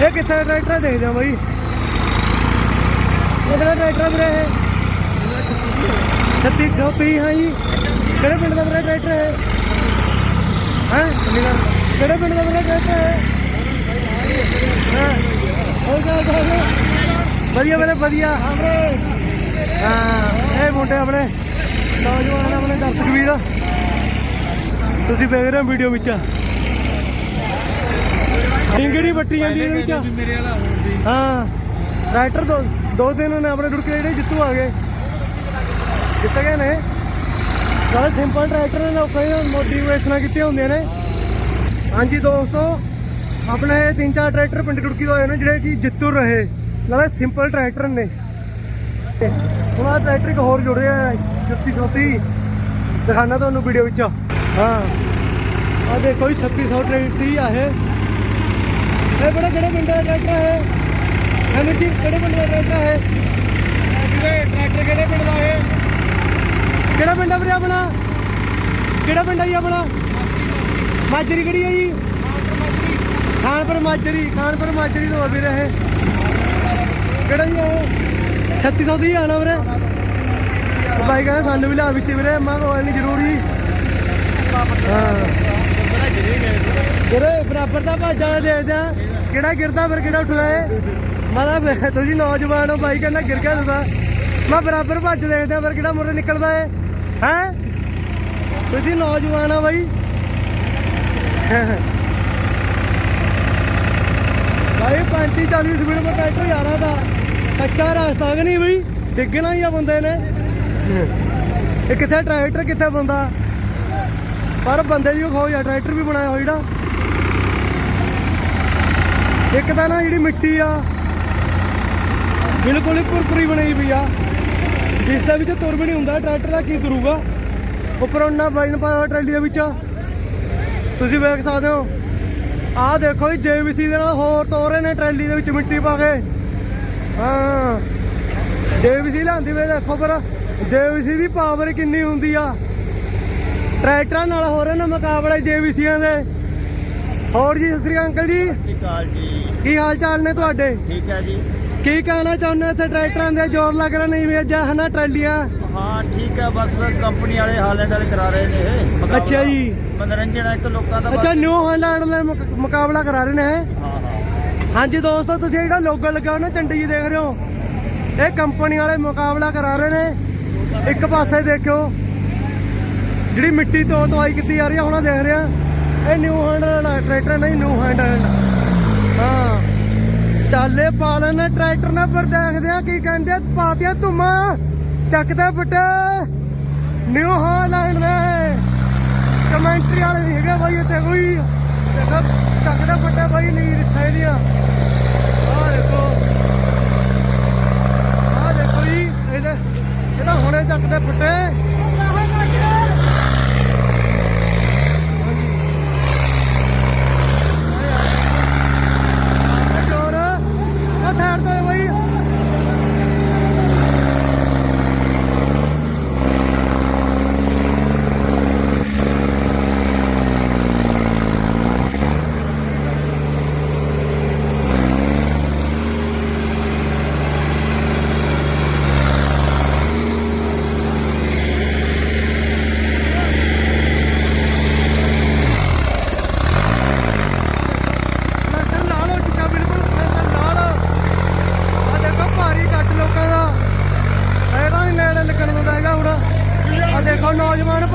ਇਹ ਕਿੱਥੇ ਦਾ ਟਰੈਕਟਰ ਦੇਖਦੇ ਆ ਬਾਈ। ਕਿਹੜਾ ਟਰੈਕਟਰ ਵੀਰੇ ਇਹ? 3630 ਹਾਂ ਜੀ। ਕਿਹੜੇ ਪਿੰਡ ਦਾ ਵੀਰੇ ਟਰੈਕਟਰ ਹੈ ਹੈ? ਕਿਹੜੇ ਪਿੰਡ ਦਾ ਵੀਰੇ ਟਰੈਕਟਰ ਹੈ? ਹੋ ਗਿਆ ਹੋ ਗਿਆ ਵਧੀਆ ਵੀਰੇ, ਵਧੀਆ। ਹਾਂ ਇਹ ਮੁੰਡੇ ਆਪਣੇ ਨੌਜਵਾਨ, ਆਪਣੇ ਦਰਸ਼ਕ ਵੀਰ ਤੁਸੀਂ ਵੇਖ ਰਹੇ ਹੋ ਵੀਡੀਓ ਵਿੱਚ। ਡਿੰਗੜੀ ਵੱਟੀ ਜਾਂਦੀ ਇਹਦੇ ਵਿੱਚ। ਮੇਰੇ ਵਾਲਾ ਹੋਰ ਵੀ ਹਾਂ। ਰਾਈਟਰ ਦੋ ਦੋ ਦਿਨ ਨੇ ਆਪਣੇ ਡੁੜਕੇ ਜਿਹੜੇ ਜਿੱਤੂ ਆ ਗਏ। ਜਿੱਤ ਗਏ ਨੇ। ਨਾਲੇ ਸਿੰਪਲ ਟਰੈਕਟਰ ਨੇ ਦੀਆਂ ਮੋਟੀਵੇਸ਼ਨਾਂ ਕੀਤੀਆਂ ਹੁੰਦੀਆਂ ਨੇ। ਹਾਂਜੀ ਦੋਸਤੋ ਆਪਣੇ ਤਿੰਨ ਚਾਰ ਟਰੈਕਟਰ ਪਿੰਡ ਡੁੜਕੀ ਤੋਂ ਹੋਏ ਨੇ ਜਿਹੜੇ ਕਿ ਜਿੱਤੂ ਰਹੇ। ਨਾਲੇ ਸਿੰਪਲ ਟਰੈਕਟਰ ਨੇ। ਤੇ ਹੁਣ ਆਹ ਟਰੈਕਟਰ ਇੱਕ ਹੋਰ ਜੁੜਿਆ ਹੈ 3630 ਦਿਖਾਣਾ ਤੁਹਾਨੂੰ ਵੀਡੀਓ ਵਿੱਚ। ਹਾਂ। ਆ ਦੇਖੋ ਜੀ 3600 ਟਰੈਕਟਰ ਹੀ ਆ ਇਹ। ਇਹ ਬੜਾ ਕਿਹੜੇ ਪਿੰਡ ਦਾ ਟਰੈਕਟਰ ਹੈ? ਇਹਨੂੰ ਕੀ ਕਿਹੜੇ ਪਿੰਡ ਦਾ ਟਰੈਕਟਰ ਹੈ? ਵੀਰੇ ਟਰੈਕਟਰ ਕਿਹੜੇ ਪਿੰਡ ਦਾ ਹੈ? ਕਿਹੜਾ ਪਿੰਡ ਆ ਵੀਰੇ ਆਪਣਾ? ਕਿਹੜਾ ਪਿੰਡ ਆ ਜੀ ਆਪਣਾ? ਮਾਜਰੀ ਕਿਹੜੀ ਹੈ ਜੀ? ਖਾਨਪੁਰ ਮਾਜਰੀ ਖਾਨਪੁਰ ਮਾਜਰੀ ਤੋਂ ਆ ਵੀਰੇ ਇਹ। ਕਿਹੜਾ ਜੀ ਇਹ? 3600 ਦੀ ਆਣਾ ਵੀਰੇ? ਬਾਈ ਕਹਿੰਦਾ ਸਾਨੂੰ ਵੀ ਲਾ ਵਿੱਚ ਵੀਰੇ ਮੈਂ ਕੋਈ ਨਹੀਂ ਜ਼ਰੂਰੀ ਹਾਂ। ਵੀਰੇ ਬਰਾਬਰ ਦਾ ਭਾਜਾ ਦੇਖਦੇ ਆ ਕਿਹੜਾ ਗਿਰਦਾ, ਫਿਰ ਕਿਹੜਾ ਉੱਠਦਾ ਏ ਮੈਂ ਤੁਸੀਂ ਨੌਜਵਾਨ ਹੋ ਬਾਈ ਕਹਿੰਦਾ ਗਿਰ ਗਿਆ ਤੁਸੀਂ ਮੈਂ ਬਰਾਬਰ ਭੱਜ ਦੇਖਦੇ ਆ ਫਿਰ ਕਿਹੜਾ ਮੁਰੇ ਨਿਕਲਦਾ ਏ ਹੈ? ਤੁਸੀਂ ਨੌਜਵਾਨ ਆ ਬਾਈ। ਬਾਈ 35 40 ਸਪੀਡ ਪਰ ਟਰੈਕਟਰ ਯਾਰਾਂ ਦਾ ਕੱਚਾ ਰਸਤਾ ਕਿ ਨਹੀਂ ਬਈ? ਡਿੱਗਣਾ ਹੀ ਆ ਬੰਦੇ ਨੇ। ਇਹ ਕਿੱਥੇ, ਟਰੈਕਟਰ ਕਿੱਥੇ ਬੰਦਾ? ਪਰ ਬੰਦੇ ਦੀ ਉਹ ਖੋਜ ਆ, ਟਰੈਕਟਰ ਵੀ ਬਣਾਇਆ ਹੋਇਆ ਜਿਹੜਾ। ਇੱਕ ਤਾਂ ਨਾ ਜਿਹੜੀ ਮਿੱਟੀ ਆ, ਬਿਲਕੁਲ ਹੀ ਕੁਰਕੁਰੀ ਬਣਾਈ ਪਈ ਆ। ਜਿਸ ਦੇ ਵਿੱਚ ਤੁਰ ਵੀ ਨਹੀਂ ਹੁੰਦਾ, ਟਰੈਕਟਰ ਦਾ ਕੀ ਤੁਰੂਗਾ ਉੱਪਰ ਉਹਨਾਂ ਵਜਨ ਪਾਇਆ ਹੋਇਆ ਟਰੈਲੀ ਦੇ ਵਿੱਚ। ਤੁਸੀਂ ਵੇਖ ਸਕਦੇ ਹੋ। ਆਹ ਦੇਖੋ ਜੀ ਜੇਬੀਸੀ ਦੇ ਨਾਲ ਹੋਰ ਤੋਰ ਰਹੇ ਨੇ ਟਰੈਲੀ ਦੇ ਵਿੱਚ ਮਿੱਟੀ ਪਾ ਕੇ। ਹਾਂ। ਜੇਬੀਸੀ ਲਿਆਂਦੀ ਵੇ ਦੇਖੋ ਪਰ ਜੇਬੀਸੀ ਦੀ ਪਾਵਰ ਕਿੰਨੀ ਹੁੰਦੀ ਆ। ਟਰੈਕਟਰਾਂ ਨਾਲ ਹੋ ਰਹੇ ਨੇ ਮੁਕਾਬਲੇ ਜੇਬੀਸੀਆਂ ਦੇ। ਹੋਰ ਜੀ, ਸਤਿ ਸ੍ਰੀ ਅਕਾਲ ਅੰਕਲ ਜੀ। ਸਤਿ ਸ਼੍ਰੀ ਅਕਾਲ ਜੀ। ਕੀ ਹਾਲ ਚਾਲ ਨੇ ਤੁਹਾਡੇ? ਠੀਕ ਹੈ ਜੀ। ਕੀ ਕਹਿਣਾ ਚਾਹੁੰਦੇ ਇੱਥੇ ਟਰੈਕਟਰਾਂ ਦੇ? ਜ਼ੋਰ ਲੱਗ ਰਿਹਾ ਨਹੀਂ ਵੀ ਜਾਂ ਹਨਾ ਟਰਾਲੀਆਂ? ਹਾਂ ਠੀਕ ਹੈ ਬਸ ਕੰਪਨੀ ਵਾਲੇ ਹਾਲੈਂਡ ਵਾਲੇ ਕਰਾ ਰਹੇ ਨੇ ਇਹ। ਅੱਛਾ ਜੀ। ਮਨੋਰੰਜਨ ਹੈ ਇੱਕ ਲੋਕਾਂ ਦਾ ਅੱਛਾ ਨਿਊ ਹਾਲੈਂਡ ਮੁਕ- ਮੁਕਾਬਲਾ ਕਰਾ ਰਹੇ ਨੇ। ਹਾਂ ਹਾਂ। ਹਾਂਜੀ ਦੋਸਤੋ ਤੁਸੀਂ ਜਿਹੜਾ ਲੋਗੋ ਲੱਗਾ ਨਾ ਝੰਡੀ ਜੀ ਦੇਖ ਰਹੇ ਹੋ? ਇਹ ਕੰਪਨੀ ਵਾਲੇ ਮੁਕਾਬਲਾ ਕਰਾ ਰਹੇ ਨੇ। ਇੱਕ ਪਾਸੇ ਦੇਖਿਓ। ਜਿਹੜੀ ਮਿੱਟੀ ਤੋਂ ਦਵਾਈ ਕੀਤੀ ਜਾ ਰਹੀ ਹੈ ਹੁਣ ਦੇਖ ਰਿਹਾ ਇਹ ਨਿਊ ਹੈਂਡ ਟਰੈਕਟਰ ਨਹੀਂ ਨਿਊ ਹੈਂਡ ਹਾਂ। ਚਾਲੇ ਪਾਲਣ ਟਰੈਕਟਰ ਨਾਲ ਪਰ ਦੇਖਦੇ ਆ ਕੀ ਕਹਿੰਦੇ ਆ, ਪਾਤੀਆਂ ਧੁਮਾ। ਚੱਕਦੇ ਫੁੱਟੇ ਨਿਊ ਹਾਲੈਂਡ ਨੇ। ਕਮੈਂਟਰੀ ਵਾਲੇ ਨਹੀਂ ਹੈਗੇ ਬਾਈ ਇੱਥੇ ਕੋਈ। ਦੇਖੋ, ਚੱਕਦੇ ਫੁੱਟੇ ਬਾਈ ਨਹੀਂ ਰਿਸਾਈ ਦੀਆਂ ਆਹ ਦੇਖੋ। ਆਹ ਦੇਖੋ ਜੀ, ਇਹਦੇ ਇਹਦਾ ਹੁਣੇ ਚੱਕਦੇ ਫੁੱਟੇ ਜੋਰ ਉਹ ਸਾਈਡ ਤੋਂ ਬਈ ਲੰਡਨ ਲਾਲ ਹੋ ਚੁੱਕਾ ਬਿਲਕੁਲ ਲੰਡਨ ਲਾਲ ਆ ਦੇਖੋ ਭਾਰੀ ਕੱਟ ਲੋਕਾਂ ਦਾ ਇਹਦਾ ਨਹੀਂ ਨੇੜੇ ਲੱਗਣ ਦਿੰਦਾ ਹੈਗਾ ਹੁਣ ਆ ਦੇਖੋ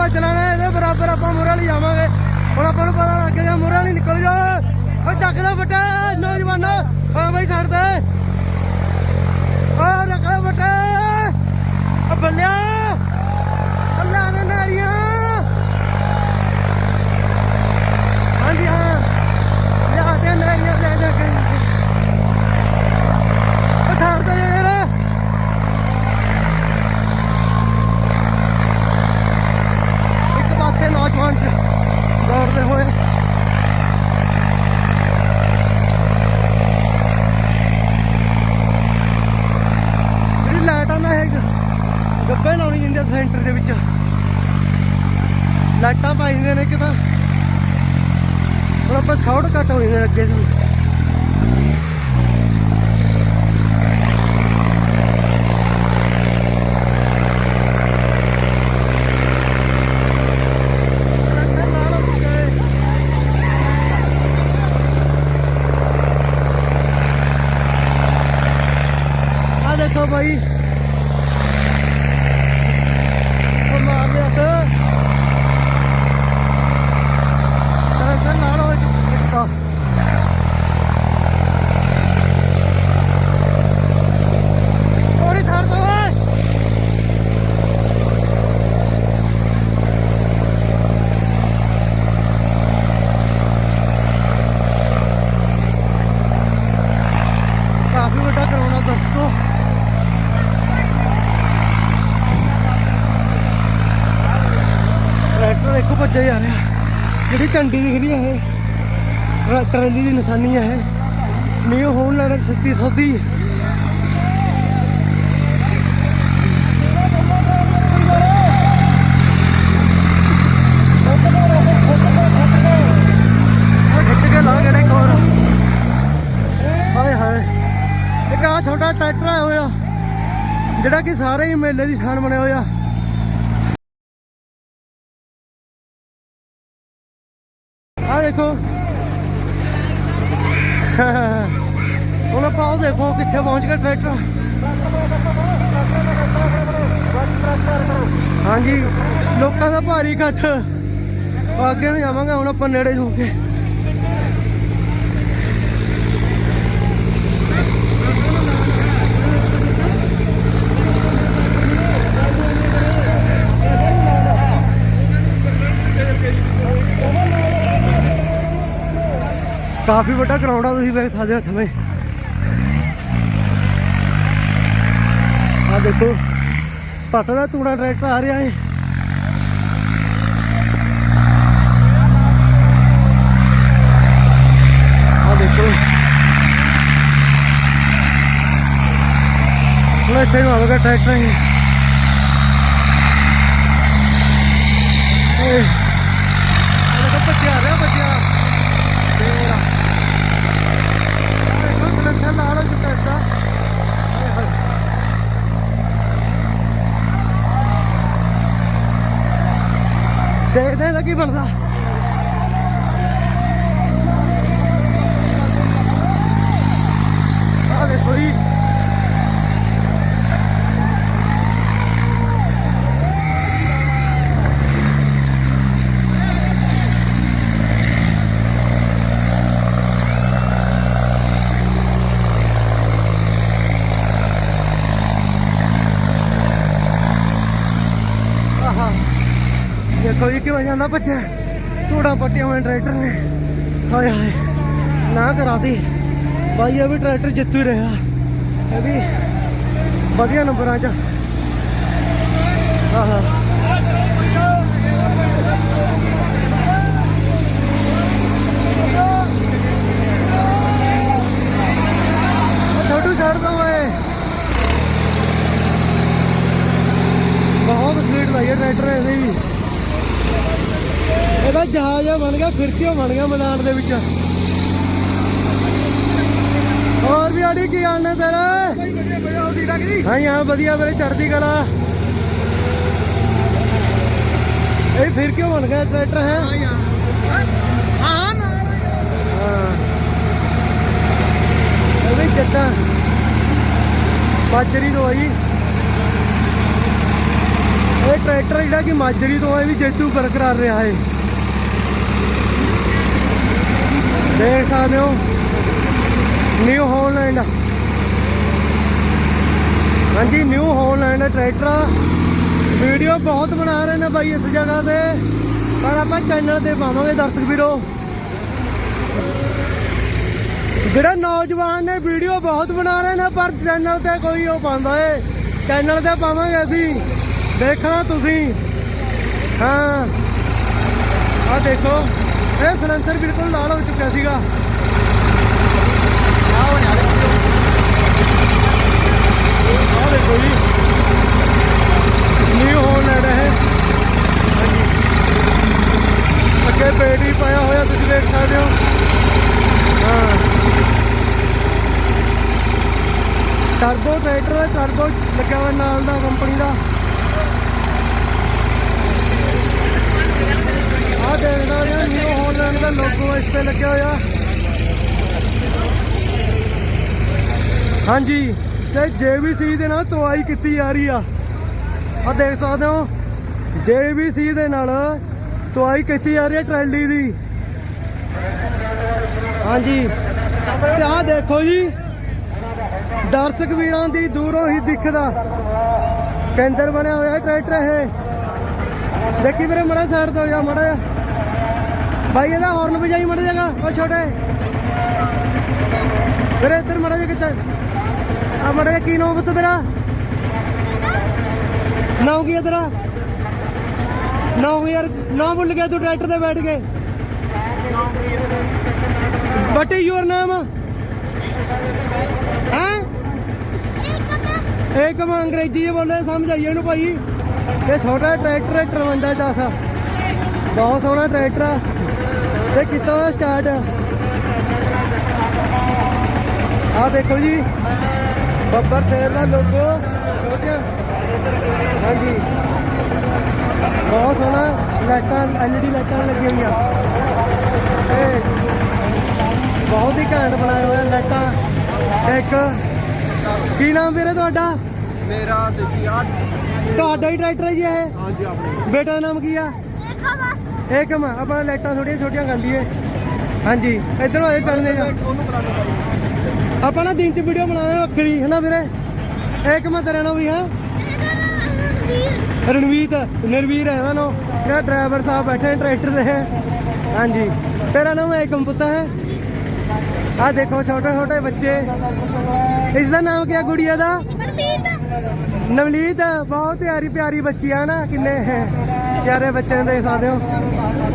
ਨੌਜਵਾਨ ਭੱਜ ਇਹਦੇ ਬਰਾਬਰ ਆਪਾਂ ਮੁਰੇ ਵਾਲੀ ਜਾਵਾਂਗੇ ਹੁਣ ਆਪਾਂ ਨੂੰ ਪਤਾ ਲੱਗ ਗਿਆ ਮੁਰੇ ਵਾਲੀ ਨਿਕਲ ਜਾ। ਓ ਚੱਕਦਾ ਵੱਟਾ, ਨੌਜਵਾਨ। ਹਾਂ ਬਈ, ਛੱਡ ਦੇ। ਆ ਰੱਖਦਾ ਵੱਟਾ। ਆ ਬੱਲਿਆ। ਅੱਲਾ ਦੇ ਨਾਰੀਆਂ। ਹਾਂਜੀ, ਹਾਂ। ਲਿਆ ਦੇ ਨਾਰੀਆਂ, ਲੈ ਜਾ ਕੇ ਉਹ ਛੱਡ ਦੇ ਯਾਰ ਇੱਕ ਪਾਸੇ ਦੌੜਦੇ ਹੋਏ ਜਿਹੜੀ ਲਾਈਟ ਆ ਨਾ ਇਹ ਗੱਬੇ ਲਾਉਣੀ ਜਾਂਦੀ ਸੈਂਟਰ ਦੇ ਵਿੱਚ। ਲਾਈਟਾਂ ਪਾਈ ਦੀਆਂ ਨੇ ਕਿ ਤਾਂ। ਹੁਣ ਆਪਾਂ ਸ਼ਾਰਟ ਕੱਟ ਹੋ ਜਾਂਦੇ ਅੱਗੇ ਨੂੰ ਦੱਸੋ ਬਾਈ। ਉਹ ਮਾਰ ਲਿਆ ਤੇ ਤਾਂ ਨਾਲ ਹੋ ਚੁੱਕਾ ਥੋੜੀ ਛੱਡ ਦੋ ਓਏ ਕਾਫੀ ਵੱਡਾ ਕਰਾਉਣਾ ਦਰਸ਼ਕੋ ਟਰੈਕਟਰ ਦੇਖੋ ਭੱਜਿਆ ਜਾ ਰਿਹਾ। ਜਿਹੜੀ ਝੰਡੀ ਦਿਖ ਰਹੀ ਹੈ ਇਹ ਟਰਾਲੀ ਦੀ ਨਿਸ਼ਾਨੀ ਹੈ ਇਹ। ਨਿਊ ਹੋਲੈਂਡ 3600 ਦੀ ਹਾਏ ਹਾਏ। ਇੱਕ ਆ ਛੋਟਾ ਟਰੈਕਟਰ ਆਇਆ ਹੋਇਆ, ਜਿਹੜਾ ਕਿ ਸਾਰੇ ਹੀ ਮੇਲੇ ਦੀ ਸ਼ਾਨ ਬਣਿਆ ਹੋਇਆ ਆ ਦੇਖੋ ਹੁਣ ਆਪਾਂ ਉਹ ਦੇਖੋ ਕਿੱਥੇ ਪਹੁੰਚ ਗਿਆ ਟਰੈਕਟਰ ਹਾਂਜੀ, ਲੋਕਾਂ ਦਾ ਭਾਰੀ ਇਕੱਠ ਅੱਗੇ ਨੂੰ ਜਾਵਾਂਗੇ, ਹੁਣ ਆਪਾਂ ਨੇੜੇ ਨੂੰ ਕੇ। ਕਾਫੀ ਵੱਡਾ ਗਰਾਊਂਡ ਆ ਤੁਸੀਂ ਵੇਖ ਸਕਦੇ ਹੋ ਸਮੇਂ ਆ ਦੇਖੋ ਪੱਟ ਦਾ ਤੂੜਾ ਟਰੈਕਟਰ ਆ ਰਿਹਾ ਹੈ ਆ ਦੇਖੋ। ਹੁਣ ਇੱਥੇ ਨੂੰ ਆਵੇਗਾ ਟਰੈਕਟਰ ਹੀ। ਓਏ ਉਹ ਬੱਚਿਆ ਰਿਹਾ ਬੱਚਿਆ ਦੇਵਰਾ ਦੇਖੋ ਸਲੰਸਰ ਨਾਲ ਦੇਖਦੇ ਹਾਂ ਕੀ ਬਣਦਾ ਆ ਦੇਖੋ ਜੀ ਆਹਾ ਦੇਖੋ ਕਿਵੇਂ ਜਾਂਦਾ ਬੱਚਾ ਧੂੜਾ ਪੱਟਿਆ ਹੋਇਆ ਟਰੈਕਟਰ ਨੇ। ਹਾਏ ਹਾਏ, ਨਾ ਕਰਾਤੀ। ਬਾਈ, ਇਹ ਵੀ ਟਰੈਕਟਰ ਜਿੱਤੂ ਹੀ ਰਿਹਾ। ਇਹ ਵੀ ਵਧੀਆ ਨੰਬਰਾਂ 'ਚ। ਆਹਾ। ਉਹ ਛੋਟੂ ਛੱਡ ਦੋ ਓਏ। ਬਹੁਤ ਸਪੀਡ ਲਾਈ ਹੈ ਟਰੈਕਟਰ ਇਹਦੇ ਵੀ। ਇਹਦਾ ਜਹਾਜ਼ ਬਣ ਗਿਆ ਫਿਰਕੀਓ ਬਣ ਗਿਆ ਮੈਦਾਨ ਦੇ ਵਿੱਚ। ਹੋਰ ਵੀ ਆੜੀ ਕੀ ਹਾਲ ਨੇ ਤੇਰੇ? ਹਾਂ ਹਾਂ, ਵਧੀਆ, ਮੇਰੇ ਚੜਦੀ ਕਲਾ। ਇਹ ਫਿਰ ਕਿਉਂ ਬਣ ਗਿਆ ਟਰੈਕਟਰ, ਹੈ? ਹਾਂ। ਇਹ ਵੀ ਜੱਟਾ। ਬਾਜਰੀ ਤੋਂ ਆਈ ਇਹ ਟਰੈਕਟਰ ਜਿਹੜਾ ਕਿ ਮਾਜਰੀ ਤੋਂ ਹੈ ਇਹ ਵੀ ਜੇਤੂ ਬਰਕਰਾਰ ਰਿਹਾ ਹੈ। ਦੇਖ ਸਕਦੇ ਹੋ। ਨਿਊ ਹੋਲੈਂਡ ਹਾਂਜੀ ਨਿਊ ਹੋਲੈਂਡ ਟਰੈਕਟਰ ਵੀਡੀਓ ਬਹੁਤ ਬਣਾ ਰਹੇ ਨੇ ਬਾਈ ਇਸ ਜਗ੍ਹਾ ਤੇ। ਪਰ ਆਪਾਂ ਚੈਨਲ ਤੇ ਪਾਵਾਂਗੇ ਦਰਸ਼ਕ ਵੀਰੋ। ਜਿਹੜਾ ਨੌਜਵਾਨ ਨੇ ਵੀਡੀਓ ਬਹੁਤ ਬਣਾ ਰਹੇ ਨੇ, ਪਰ ਚੈਨਲ ਤੇ ਕੋਈ ਉਹ ਪਾਉਂਦਾ ਏ। ਚੈਨਲ ਤੇ ਪਾਵਾਂਗੇ ਅਸੀਂ। ਦੇਖਣਾ ਤੁਸੀਂ। ਹਾਂ। ਆ ਦੇਖੋ। ਇਹ ਸਲੈਂਸਰ ਬਿਲਕੁਲ ਲਾਲ ਹੋ ਚੁੱਕਿਆ ਸੀਗਾ। ਆਹ ਦੇਖੋ ਜੀ। ਨਿਊ ਹੋਲੈਂਡ ਹੈ ਅੱਗੇ ਪੇਟ ਵੀ ਪਾਇਆ ਹੋਇਆ ਤੁਸੀਂ ਦੇਖ ਸਕਦੇ ਹੋ। ਹਾਂ। ਟਰਬੋ ਟਰੈਕਟਰ ਹੈ ਟਰਬੋ ਲੱਗਿਆ ਹੋਇਆ ਨਾਲ ਦਾ ਕੰਪਨੀ ਦਾ। ਆਹ ਦੇਖਦਾ ਹੋ ਨਿਊ ਹੋਲੈਂਡ ਦਾ ਲੋਗੋ ਇਸ ਤੇ ਲੱਗਿਆ ਹੋਇਆ। ਹਾਂਜੀ, ਤੇ ਜੇਬੀਸੀ ਦੇ ਨਾਲ ਤਵਾਈ ਕੀਤੀ ਜਾ ਰਹੀ ਆ। ਆ ਦੇਖ ਸਕਦੇ ਹੋ ਜੇਬੀਸੀ ਦੇ ਨਾਲ ਤਵਾਈ ਕੀਤੀ ਜਾ ਰਹੀ ਹੈ ਟਰੈਲੀ ਦੀ। ਹਾਂਜੀ, ਤੇ ਆਹ ਦੇਖੋ ਜੀ, ਦਰਸ਼ਕ ਵੀਰਾਂ ਦੀ ਦੂਰੋਂ ਹੀ ਦਿਖਦਾ। ਕੇਂਦਰ ਬਣਿਆ ਹੋਇਆ ਟਰੈਕਟਰ ਇਹ। ਦੇਖੀ ਵੀਰੇ, ਮੜਾ ਸਾਈਡ ਤੋਂ ਜਾ, ਮੜਾ ਭਾਈ ਇਹਦਾ ਹਾਰਨ ਵਜਾਈ ਮੜ ਜਾਗਾ ਉਹ ਛੋਟੇ। ਵੀਰੇ ਇੱਧਰ ਮੜਾ ਜਾ ਕਿੱਥੇ? ਆ ਮੜਾ ਜਾ ਕੀ ਨਾਮ ਪੁੱਤ ਤੇਰਾ? ਨਾਮ ਕੀ ਹੈ ਤੇਰਾ? ਨਾਮ ਯਾਰ, ਨਾਮ ਭੁੱਲ ਗਿਆ ਤੂੰ ਟਰੈਕਟਰ ਤੇ ਬੈਠ ਕੇ। ਵਟ ਇਜ਼ ਯੂਰ ਨਾਮ ਹੈ? ਏਕਮ ਅੰਗਰੇਜ਼ੀ ਬੋਲੇ ਸਮਝ ਆਈ ਇਹਨੂੰ ਭਾਈ। ਇਹ ਛੋਟਾ ਟਰੈਕਟਰ ਹੈ 53 ਚਾਸਾ। ਬਹੁਤ ਸੋਹਣਾ ਟਰੈਕਟਰ ਆ। ਤੇ ਕੀਤਾ ਸਟਾਰਟ ਆ? ਦੇਖੋ ਜੀ। ਬੱਬਰ ਸ਼ੇਰ ਦਾ ਲੋਗੋ ਛੋਟਿਆ ਹਾਂਜੀ। ਬਹੁਤ ਸੋਹਣਾ ਲਾਈਟਾਂ ਐਲਈਡੀ ਲਾਈਟਾਂ ਲੱਗੀਆਂ ਹੋਈਆਂ। ਤੇ ਬਹੁਤ ਹੀ ਘੈਂਟ ਬਣਾਇਆ ਹੋਇਆ ਲਾਈਟਾਂ। ਇੱਕ ਕੀ ਨਾਮ ਵੀਰੇ ਤੁਹਾਡਾ? ਮੇਰਾ ਸਿੱਧੀਆਤ ਤੁਹਾਡਾ ਹੀ ਟਰੈਕਟਰ ਹੈ ਜੀ ਇਹ? ਹਾਂਜੀ ਆਪਣੇ ਬੇਟਾ ਦਾ ਨਾਮ ਕੀ ਆ? ਏਕਮ ਆਪਾਂ ਲਾਈਟਾਂ ਥੋੜੀਆਂ ਛੋਟੀਆਂ ਕਰ ਲਈਏ। ਹਾਂਜੀ, ਇਧਰ ਆਏ ਚੱਲਦੇ ਆ। ਆਪਾਂ ਨਾ ਦਿਨ ਚ ਵੀਡੀਓ ਬਣਾਵਾਂਗੇ ਵੱਖਰੀ, ਹੈ ਨਾ ਵੀਰੇ? ਏਕਮ ਤੇਰਾ ਨਾਮ ਵੀ, ਹੈ? ਰਣਵੀਤ ਨਿਰਵੀਰ ਹੈ ਇਹਦਾ ਨਾਮ। ਜਿਹੜਾ ਡਰਾਈਵਰ ਸਾਹਿਬ ਬੈਠੇ ਨੇ ਟਰੈਕਟਰ ਦੇ ਹਾਂਜੀ, ਤੇਰਾ ਨਾਮ ਏਕਮ ਪੁੱਤਾ, ਹੈ? ਆ ਦੇਖੋ, ਛੋਟੇ ਛੋਟੇ ਬੱਚੇ। ਇਸ ਦਾ ਨਾਮ ਕੀ ਹੈ ਗੁੜੀਆ ਦਾ? ਨਵਲੀਤ ਬਹੁਤ ਪਿਆਰੀ ਪਿਆਰੀ ਬੱਚੀ ਆ ਨਾ, ਕਿੰਨੇ ਪਿਆਰੇ ਬੱਚੇ ਨੂੰ ਦੇਖ ਸਕਦੇ ਹੋ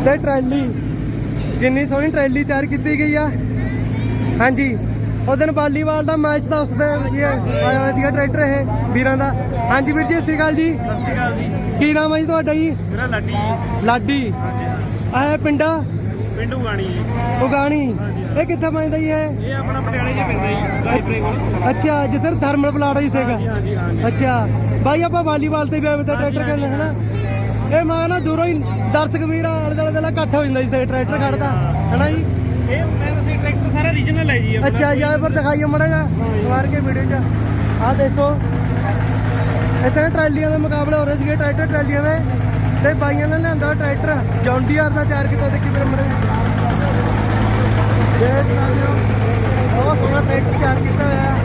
ਤੇ ਟਰੈਲੀ। ਕਿੰਨੀ ਸੋਹਣੀ ਟਰੈਲੀ ਤਿਆਰ ਕੀਤੀ ਗਈ ਆ। ਹਾਂਜੀ। ਉਹ ਦਿਨ ਵਾਲੀਬਾਲ ਦਾ ਮੈਚ ਦਾ ਉਸ ਇਹ ਆਇਆ ਹੋਇਆ ਸੀਗਾ ਟਰੈਕਟਰ ਇਹ ਵੀਰਾਂ ਦਾ। ਹਾਂਜੀ ਵੀਰ ਜੀ ਸਤਿ ਸ਼੍ਰੀ ਅਕਾਲ ਜੀ। ਸਤਿ ਸ਼੍ਰੀ ਅਕਾਲ ਜੀ। ਕੀ ਨਾਮ ਹੈ ਜੀ ਤੁਹਾਡਾ ਜੀ? ਮੇਰਾ ਲੱਡੀ ਲਾਡੀ। ਆਹ ਪਿੰਡਾ? ਪਿੰਡੂ ਗਾਣੀ ਜੀ। ਉਗਾਣੀ। ਇਹ ਕਿੱਥੇ ਪੈਂਦਾ ਜੀ ਇਹ? ਇਹ ਆਪਣਾ ਪਟਿਆਲੇ 'ਚ ਪੈਂਦਾ ਜੀ ਲਾਈਬ੍ਰੇਰੀ ਕੋਲ। ਅੱਛਾ ਜਿੱਧਰ ਥਰਮਲ ਪਲਾਟ ਜਿੱਥੇਗਾ ਹਾਂਜੀ ਹਾਂਜੀ ਅੱਛਾ। ਬਾਈ ਆਪਾਂ ਵਾਲੀਬਾਲ ਤੇ ਵੀ ਆਏ ਤਾਂ ਟਰੈਕਟਰ ਹੈ ਨਾ ਇਹ ਮਾਂ ਨਾ ਦੂਰੋਂ ਹੀ ਦਰਸ਼ਕ ਵੀਰ ਆਲੇ ਦੁਆਲੇ ਦੁਆਲੇ ਇਕੱਠ ਹੋ ਜਾਂਦਾ ਜਿੱਥੇ ਟਰੈਕਟਰ ਖੜਦਾ ਹੈਨਾ ਜੀ? ਇਹ ਮੈਂ ਤਾਂ ਟਰੈਕਟਰ ਸਾਰਾ ਰੀਜਨਲ ਹੈ ਜੀ ਅੱਛਾ ਜੀ ਆਹ ਪਰ ਦਿਖਾਈਏ ਮੜਾ ਜਾ ਮਾਰ ਕੇ ਵੀਡੀਓ 'ਚ। ਆਹ ਦੇਖੋ। ਇੱਥੇ ਟਰਾਲੀਆਂ ਦੇ ਮੁਕਾਬਲੇ ਹੋ ਰਹੇ ਸੀਗੇ ਟਰੈਕਟਰ ਟਰਾਲੀਆਂ ਦੇ। ਤੇ ਬਾਈਆਂ ਨੇ ਲਿਆਂਦਾ ਟਰੈਕਟਰ ਜੌਂਡੀਆਰ ਦਾ ਤਿਆਰ ਕੀਤਾ ਤੇ ਕਿਵੇਂ ਮੜੇ ਦੇਖ ਸਕਦੇ ਹੋ। ਬਹੁਤ ਸੋਹਣਾ ਟਰੈਕਟਰ ਤਿਆਰ ਕੀਤਾ ਹੋਇਆ ਹੈ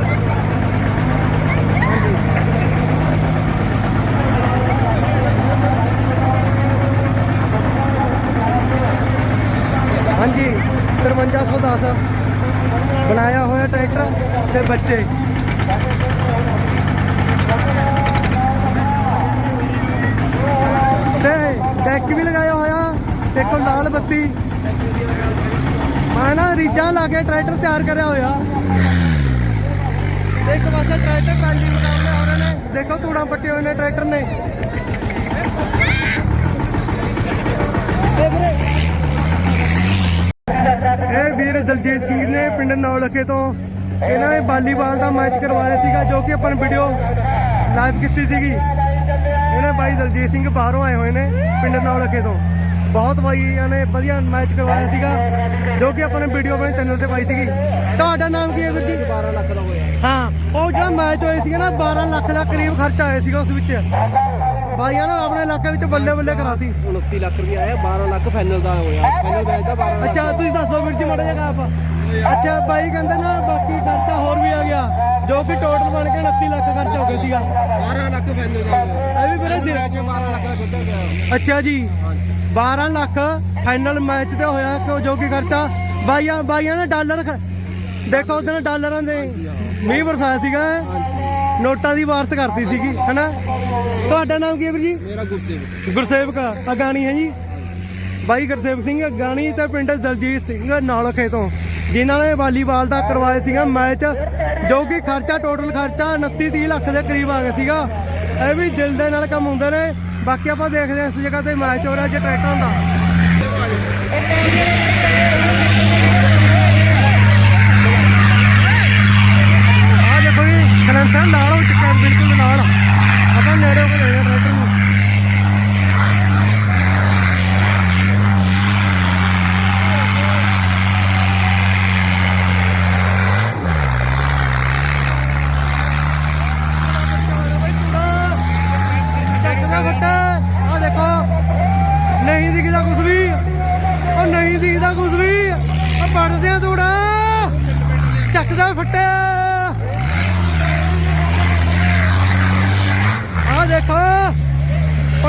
ਹਾਂਜੀ 5310 ਬਣਾਇਆ ਹੋਇਆ ਟਰੈਕਟਰ ਤੇ ਬੱਚੇ। ਤੇ ਡੈਕ ਵੀ ਲਗਾਇਆ ਹੋਇਆ ਦੇਖੋ ਲਾਲ ਬੱਤੀ। ਮੈਂ ਨਾ ਰੀਜਾਂ ਲਾ ਕੇ ਟਰੈਕਟਰ ਤਿਆਰ ਕਰਿਆ ਹੋਇਆ। ਇੱਕ ਪਾਸੇ ਟਰੈਕਟਰ ਕਾਂਡੀ ਮੁਕਾਬਲੇ ਹੋ ਰਹੇ ਨੇ। ਦੇਖੋ ਧੂੜਾਂ ਪੱਟੇ ਹੋਏ ਨੇ ਟਰੈਕਟਰ ਨੇ ਇਹ ਵੀਰੇ ਵੀਰ ਦਲਜੀਤ ਸਿੰਘ ਨੇ ਪਿੰਡ ਨੌਲਖੇ ਤੋਂ ਇਹਨਾਂ ਨੇ ਵਾਲੀਬਾਲ ਦਾ ਮੈਚ ਕਰਵਾਇਆ ਸੀਗਾ ਜੋ ਕਿ ਆਪਾਂ ਨੇ ਵੀਡੀਓ ਲਾਈਵ ਕੀਤੀ ਸੀਗੀ। ਇਹਨੇ ਬਾਈ ਦਲਜੀਤ ਸਿੰਘ ਬਾਹਰੋਂ ਆਏ ਹੋਏ ਨੇ ਪਿੰਡ ਨੌਲਖੇ ਤੋਂ। ਬਹੁਤ ਬਾਈਆਂ ਨੇ ਵਧੀਆ ਮੈਚ ਕਰਵਾਇਆ ਸੀਗਾ ਜੋ ਕਿ ਆਪਾਂ ਨੇ ਵੀਡੀਓ ਆਪਣੇ ਚੈਨਲ ਤੇ ਪਾਈ ਸੀਗੀ। ਤੁਹਾਡਾ ਨਾਮ ਕੀ ਹੈ ਵੀਰ ਜੀ? 12 ਲੱਖ ਦਾ ਹੋਇਆ। ਹਾਂ ਉਹ ਜਿਹੜਾ ਮੈਚ ਹੋਇਆ ਸੀਗਾ ਨਾ 12 ਲੱਖ ਦਾ ਕਰੀਬ ਖਰਚਾ ਆਇਆ ਸੀਗਾ ਉਸ ਵਿੱਚ। ਬਾਈਆਂ ਨੇ ਆਪਣੇ ਇਲਾਕੇ ਵਿੱਚ ਬੱਲੇ ਬੱਲੇ ਕਰਾਤੀ। 29 ਲੱਖ ਰੁਪਏ ਆਇਆ 12 ਲੱਖ ਫਾਈਨਲ ਦਾ ਹੋਇਆ। ਫਾਈਨਲ ਮੈਚ ਦਾ 12 ਅੱਛਾ ਤੁਸੀਂ ਦੱਸ ਵੀਰ ਜੀ ਮਾੜਾ ਜਿਹਾ ਆਪ ਅੱਛਾ ਬਾਈ ਕਹਿੰਦੇ ਨਾ ਬਾਕੀ ਖਰਚਾ ਹੋਰ ਵੀ ਆ ਗਿਆ ਜੋ ਕਿ ਟੋਟਲ ਬਣ ਕੇ 29 ਲੱਖ ਖਰਚਾ ਹੋ ਗਿਆ ਸੀਗਾ। 12 ਲੱਖ ਫਾਈਨਲ ਦਾ ਇਹ ਵੀ ਵੀਰੇ ਮੈਚ 12 ਲੱਖ ਦਾ ਖੁੱਦਾ ਗਿਆ ਅੱਛਾ ਜੀ। 12 ਲੱਖ ਫਾਈਨਲ ਮੈਚ ਤੇ ਹੋਇਆ ਕਿ ਜੋ ਕਿ ਖਰਚਾ। ਬਾਈਆਂ ਬਾਈਆਂ ਨੇ ਡਾਲਰ ਦੇਖੋ ਉਹਦੇ ਡਾਲਰਾਂ ਦੇ ਮੀਂਹ ਵਰਸਾਇਆ ਸੀਗਾ। ਨੋਟਾਂ ਦੀ ਵਾਰਸ ਕਰਤੀ ਸੀਗੀ ਹੈਨਾ? ਤੁਹਾਡਾ ਨਾਮ ਕੀ ਹੈ ਵੀਰ ਜੀ? ਮੇਰਾ ਗੁੱਸੇ ਗੁਰਸੇਵਕ ਅਗਾਣੀ ਹੈ ਜੀ। ਬਾਈ ਗੁਰਸੇਵਕ ਸਿੰਘ ਅਗਾਣੀ ਤੇ ਪਿੰਡ ਦਲਜੀਤ ਸਿੰਘ ਨੌਲਖੇ ਤੋਂ। ਜਿਨ੍ਹਾਂ ਨੇ ਵਾਲੀਬਾਲ ਦਾ ਕਰਵਾਇਆ ਸੀਗਾ ਮੈਚ ਜੋ ਕਿ ਖਰਚਾ ਟੋਟਲ ਖਰਚਾ 29 30 ਲੱਖ ਦੇ ਕਰੀਬ ਆ ਗਿਆ ਸੀਗਾ। ਇਹ ਵੀ ਦਿਲ ਦੇ ਨਾਲ ਕੰਮ ਹੁੰਦੇ ਨੇ। ਬਾਕੀ ਆਪਾਂ ਦੇਖਦੇ ਹਾਂ ਇਸ ਜਗ੍ਹਾ ਤੇ ਮੈਚ ਹੋ ਰਿਹਾ ਜੇ ਟਰੈਕਟਰਾਂ ਦਾ ਬੈਲੈਂਸ ਹੈ ਨਹੀਂ ਦਿਖਦਾ ਕੁਝ ਵੀ। ਨਹੀਂ ਦਿਖਦਾ ਕੁਝ ਵੀ। ਪੜਦੇ ਆ ਥੋੜਾ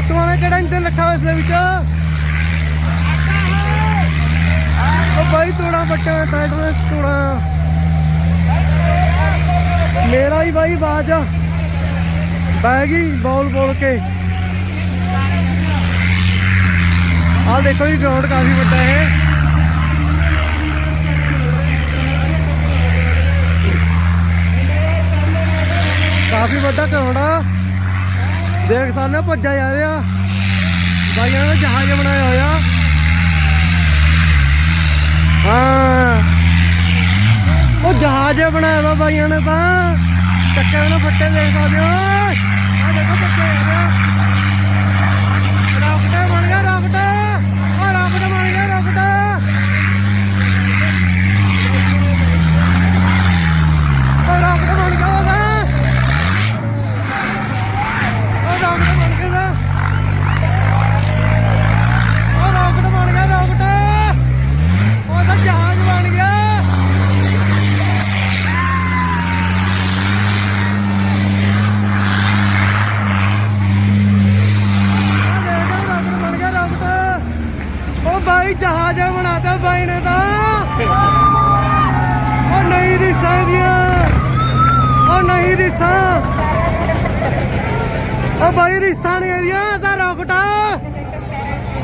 ਪੱਟੂਆਂ ਨੇ ਕਿਹੜਾ ਇੰਜਨ ਰੱਖਾ ਹੋਇਆ ਇਸ ਦੇ ਵਿੱਚ? ਉਹ ਬਾਈ ਤੋੜਾ ਪੱਟਿਆ ਟਰੈਕਟਰ ਦੇ ਤੋੜਾ। ਮੇਰਾ ਹੀ ਬਾਈ ਬਾਜ ਬਹਿ ਗਈ ਬੋਲ ਬੋਲ ਕੇ। ਆਹ ਦੇਖੋ ਜੀ ਗਰਾਊਂਡ ਕਾਫੀ ਵੱਡਾ ਹੈ। ਕਾਫੀ ਵੱਡਾ ਗਰਾਊਂਡ ਆ। ਦੇਖ ਸਕਦੇ ਭੱਜਾ ਜਾ ਰਿਹਾ। ਬਾਈਆਂ ਨੇ ਜਹਾਜ਼ ਬਣਾਇਆ ਹੋਇਆ। ਹਾਂ। ਉਹ ਜਹਾਜ਼ ਬਣਾਇਆ ਵਾ ਬਾਈਆਂ ਨੇ ਤਾਂ। ਚੱਕੇ ਨੂੰ ਫੱਟੇ ਦੇਖ ਸਕਦੇ ਹੋ। ਆ ਦੇਖੋ ਬੱਚੇ ਆ ਰਿਹਾ ਰਾਕਟ ਬਣ ਗਿਆ ਰਾਕਟ ਆ ਰਾਕਟ ਬਣ ਗਿਆ ਰਾਕਟ ਉਹ ਰਾਕਟ ਬਣ ਗਿਆ ਉਹਦਾ ਉਹ ਰਾਕਟ ਬਣ ਗਿਆ ਦਾ ਉਹ ਰਾਕਟ ਬਣ ਗਿਆ ਰਾਕਟ ਉਹ ਤਾਂ ਜਹਾਜ਼ ਬਣ ਗਿਆ ਆ ਦੇਖ ਰਾਕਟ ਬਣ ਗਿਆ ਰਾਕਟ ਉਹ ਬਾਈ ਜਹਾਜ਼ ਬਣਾਤਾ ਬਾਈ ਨੇ ਤਾਂ ਉਹ ਨਹੀਂ ਰਿਸਾਂ ਦੀਆਂ ਉਹ ਨਹੀਂ ਰਿਸਾਂ ਉਹ ਬਾਈ ਰਿਸਾਂ ਨਹੀਂ ਇਹਦੀਆਂ ਤਾਂ ਰੋਕਟਾ।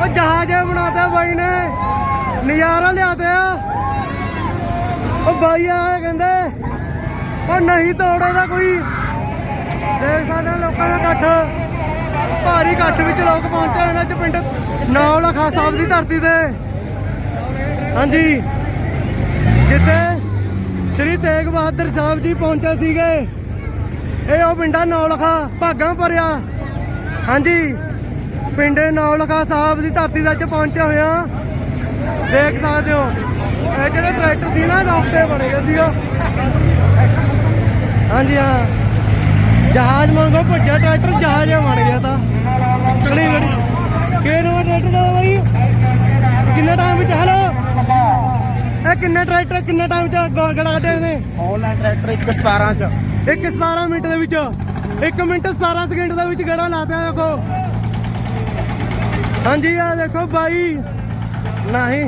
ਉਹ ਜਹਾਜ਼ ਬਣਾਤਾ ਬਾਈ ਨੇ। ਨਜ਼ਾਰਾ ਲਿਆਦੇ ਆ ਉਹ ਬਾਈ ਆ ਕਹਿੰਦੇ ਉਹ ਨਹੀਂ ਤੋੜੇ ਕੋਈ। ਦੇਖ ਸਕਦੇ ਲੋਕਾਂ ਦਾ ਇਕੱਠ। ਭਾਰੀ ਇਕੱਠ ਵਿੱਚ ਲੋਕ ਪਹੁੰਚੇ ਹੋਏ ਨੇ ਅੱਜ ਪਿੰਡ ਨੌਲਾ ਖਾਸ ਸਾਹਿਬ ਦੀ ਧਰਤੀ ਤੇ। ਹਾਂਜੀ। ਜਿੱਥੇ ਸ੍ਰੀ ਤੇਗ ਬਹਾਦਰ ਸਾਹਿਬ ਜੀ ਪਹੁੰਚੇ ਸੀਗੇ। ਇਹ ਉਹ ਪਿੰਡਾ ਨੌਲਖਾ, ਭਾਗਾਂ ਭਰਿਆ। ਹਾਂਜੀ। ਪਿੰਡ ਨੌਲਖਾ ਸਾਹਿਬ ਦੀ ਧਰਤੀ ਦੇ ਵਿੱਚ ਪਹੁੰਚੇ ਹੋਏ ਆ ਦੇਖ ਸਕਦੇ ਹੋ। ਇਹ ਜਿਹੜੇ ਟਰੈਕਟਰ ਸੀ ਨਾ ਰੌਕਟੇ ਬਣੇ ਗਏ ਸੀਗਾ। ਹਾਂਜੀ ਹਾਂ। ਜਹਾਜ਼ ਮੰਗੋ ਭੱਜਿਆ ਟਰੈਕਟਰ ਜਹਾਜ਼ ਬਣ ਗਿਆ ਤਾਂ। ਕਿਹੜੀ ਗੜੀ ਕਿਹੜਾ ਟਰੈਕਟਰ ਦਾ ਬਾਈ? ਕਿੰਨੇ ਟਾਈਮ ਵਿੱਚ? ਹਲੋ ਇਹ ਕਿੰਨੇ ਟਰੈਕਟਰ ਕਿੰਨੇ ਟਾਈਮ ਚ ਗੜਾ ਦੇ ਨੇ ਆਨਲਾਈਨ ਟਰੈਕਟਰ 117 ਚ। ਇੱਕ 17 ਮਿੰਟ ਦੇ ਵਿੱਚ। 1 ਮਿੰਟ 17 ਸਕਿੰਟ ਦੇ ਵਿੱਚ ਗੜਾ ਲਾਤੇ ਦੇਖੋ। ਹਾਂਜੀ ਆ ਦੇਖੋ ਬਾਈ। ਨਹੀਂ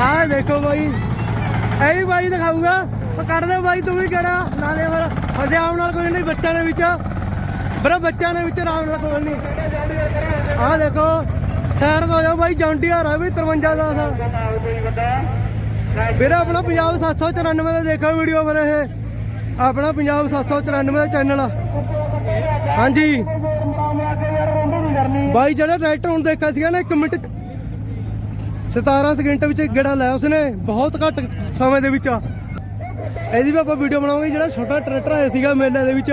ਆ ਦੇਖੋ ਬਾਈ। ਇਹ ਬਾਈ ਦਿਖਾਊਗਾ। ਉਹ ਕੱਢ ਦੇ ਬਾਈ, ਤੂੰ ਵੀ ਗੜਾ ਲਾ ਦੇ ਫਿਰ। ਹਜਾਮ ਨਾਲ ਕੋਈ ਨਹੀਂ, ਬੱਚਿਆਂ ਦੇ ਵਿੱਚ। ਬਰੇ, ਬੱਚਿਆਂ ਦੇ ਵਿੱਚ ਆਰਾਮ ਨਾਲ ਕੋਈ ਨਹੀਂ। ਆ ਦੇਖੋ ਸਾਈਡ ਤੋਂ ਜਾਓ ਬਾਈ, ਜੌਂਡੀਆਰ ਆ ਵੀ 53 ਦਾ ਸਾ ਵੀਰੇ, ਆਪਣਾ ਪੰਜਾਬ 794 ਦਾ ਦੇਖੋ ਵੀਡੀਓ ਫਿਰ ਇਹ। ਆਪਣਾ ਪੰਜਾਬ 794 ਦਾ ਚੈਨਲ ਆ। ਹਾਂਜੀ। ਬਾਈ, ਜਿਹੜਾ ਟਰੈਕਟਰ ਹੁਣ ਦੇਖਿਆ ਸੀਗਾ ਨਾ 1 ਮਿੰਟ। 17 ਸਕਿੰਟ ਵਿੱਚ ਗੇੜਾ ਲਾਇਆ ਉਸਨੇ, ਬਹੁਤ ਘੱਟ ਸਮੇਂ ਦੇ ਵਿੱਚ। ਇਹਦੀ ਵੀ ਆਪਾਂ ਵੀਡੀਓ ਬਣਾਵਾਂਗੇ, ਜਿਹੜਾ ਛੋਟਾ ਟਰੈਕਟਰ ਆਇਆ ਸੀਗਾ ਮੇਲੇ ਦੇ ਵਿੱਚ।